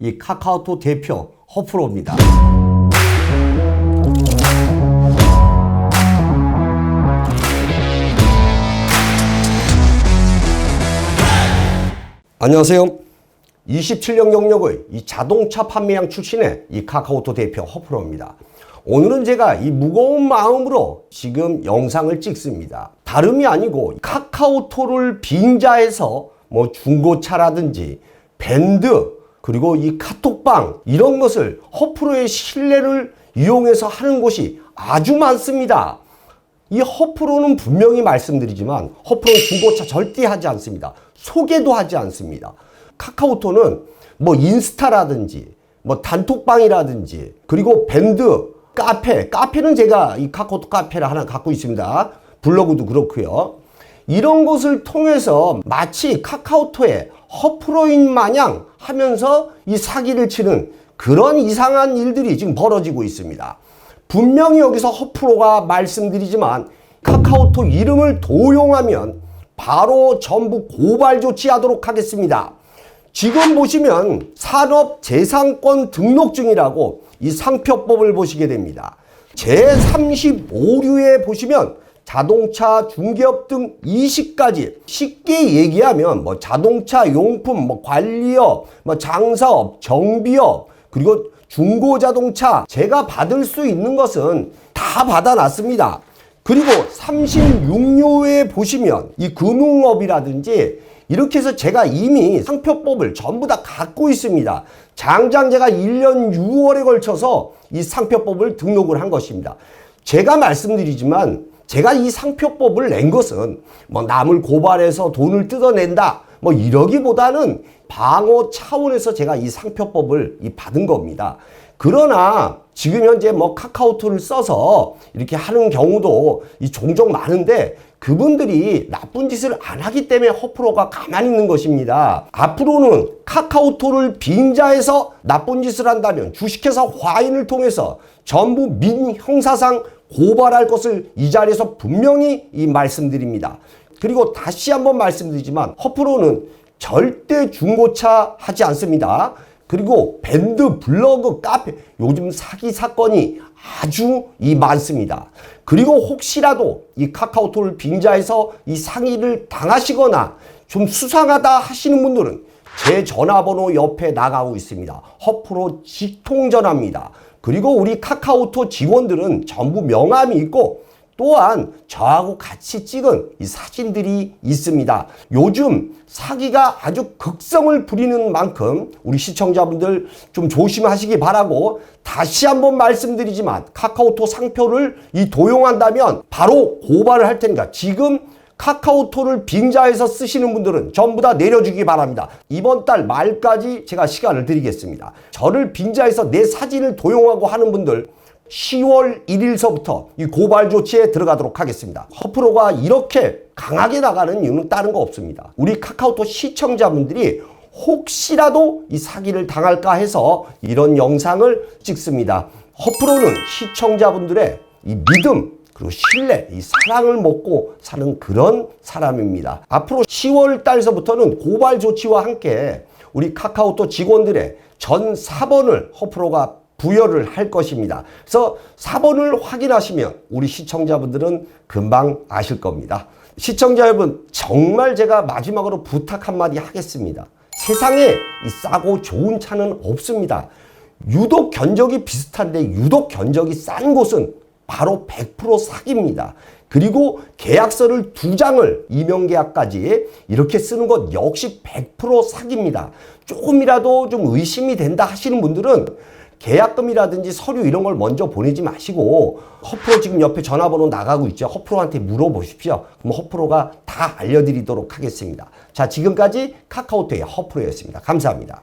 이 카카오톡 대표 허프로입니다. 안녕하세요. 27년 경력의 이 자동차 판매량 출신의 이 카카오톡 대표 허프로입니다. 오늘은 제가 이 무거운 마음으로 지금 영상을 찍습니다. 다름이 아니고 카카오톡을 빙자해서 뭐 중고차라든지 밴드 그리고 이 카톡방 이런 것을 허프로의 신뢰를 이용해서 하는 곳이 아주 많습니다. 이 허프로는 분명히 말씀드리지만 허프로는 중고차 절대 하지 않습니다. 소개도 하지 않습니다. 카카오톡은 뭐 인스타라든지 뭐 단톡방이라든지 그리고 밴드, 카페, 카페는 제가 이 카카오톡 카페를 하나 갖고 있습니다. 블로그도 그렇고요. 이런 것을 통해서 마치 카카오톡에 허프로인 마냥 하면서 이 사기를 치는 그런 이상한 일들이 지금 벌어지고 있습니다. 분명히 여기서 허프로가 말씀드리지만 카카오톡 이름을 도용하면 바로 전부 고발 조치하도록 하겠습니다. 지금 보시면 산업재산권 등록증이라고 이 상표법을 보시게 됩니다. 제35류에 보시면 자동차 중개업 등 20가지 쉽게 얘기하면 뭐 자동차 용품 뭐 관리업 뭐 장사업 정비업 그리고 중고 자동차 제가 받을 수 있는 것은 다 받아놨습니다. 그리고 36료에 보시면 이 금융업이라든지 이렇게 해서 제가 이미 상표법을 전부 다 갖고 있습니다. 장장 제가 1년 6월에 걸쳐서 이 상표법을 등록을 한 것입니다. 제가 말씀드리지만 제가 이 상표법을 낸 것은 뭐 남을 고발해서 돈을 뜯어낸다 뭐 이러기보다는 방어 차원에서 제가 이 상표법을 이 받은 겁니다. 그러나 지금 현재 뭐 카카오톡을 써서 이렇게 하는 경우도 이 종종 많은데 그분들이 나쁜 짓을 안 하기 때문에 허프로가 가만히 있는 것입니다. 앞으로는 카카오톡을 빙자해서 나쁜 짓을 한다면 주식회사 화인을 통해서 전부 민형사상 고발할 것을 이 자리에서 분명히 이 말씀드립니다. 그리고 다시 한번 말씀드리지만 허프로는 절대 중고차 하지 않습니다. 그리고 밴드, 블로그, 카페 요즘 사기 사건이 아주 이 많습니다. 그리고 혹시라도 이 카카오톡을 빙자해서 이 상의를 당하시거나 좀 수상하다 하시는 분들은 제 전화번호 옆에 나가고 있습니다. 허프로 직통전화입니다. 그리고 우리 카카오톡 직원들은 전부 명함이 있고 또한 저하고 같이 찍은 이 사진들이 있습니다. 요즘 사기가 아주 극성을 부리는 만큼 우리 시청자분들 좀 조심하시기 바라고 다시 한번 말씀드리지만 카카오톡 상표를 이 도용한다면 바로 고발을 할 테니까 지금 카카오톡을 빙자해서 쓰시는 분들은 전부 다 내려주기 바랍니다. 이번 달 말까지 제가 시간을 드리겠습니다. 저를 빙자해서 내 사진을 도용하고 하는 분들 10월 1일서부터 이 고발 조치에 들어가도록 하겠습니다. 허프로가 이렇게 강하게 나가는 이유는 다른 거 없습니다. 우리 카카오톡 시청자분들이 혹시라도 이 사기를 당할까 해서 이런 영상을 찍습니다. 허프로는 시청자분들의 이 믿음, 그리고 신뢰, 이 사랑을 먹고 사는 그런 사람입니다. 앞으로 10월 달서부터는 고발 조치와 함께 우리 카카오톡 직원들의 전 4번을 허프로가 부여를 할 것입니다. 그래서 4번을 확인하시면 우리 시청자분들은 금방 아실 겁니다. 시청자 여러분, 정말 제가 마지막으로 부탁 한마디 하겠습니다. 세상에 이 싸고 좋은 차는 없습니다. 유독 견적이 비슷한데 유독 견적이 싼 곳은 바로 100% 사기입니다. 그리고 계약서를 두 장을 이명계약까지 이렇게 쓰는 것 역시 100% 사기입니다. 조금이라도 좀 의심이 된다 하시는 분들은 계약금이라든지 서류 이런 걸 먼저 보내지 마시고 허프로 지금 옆에 전화번호 나가고 있죠. 허프로한테 물어보십시오. 그럼 허프로가 다 알려드리도록 하겠습니다. 자, 지금까지 카카오톡의 허프로였습니다. 감사합니다.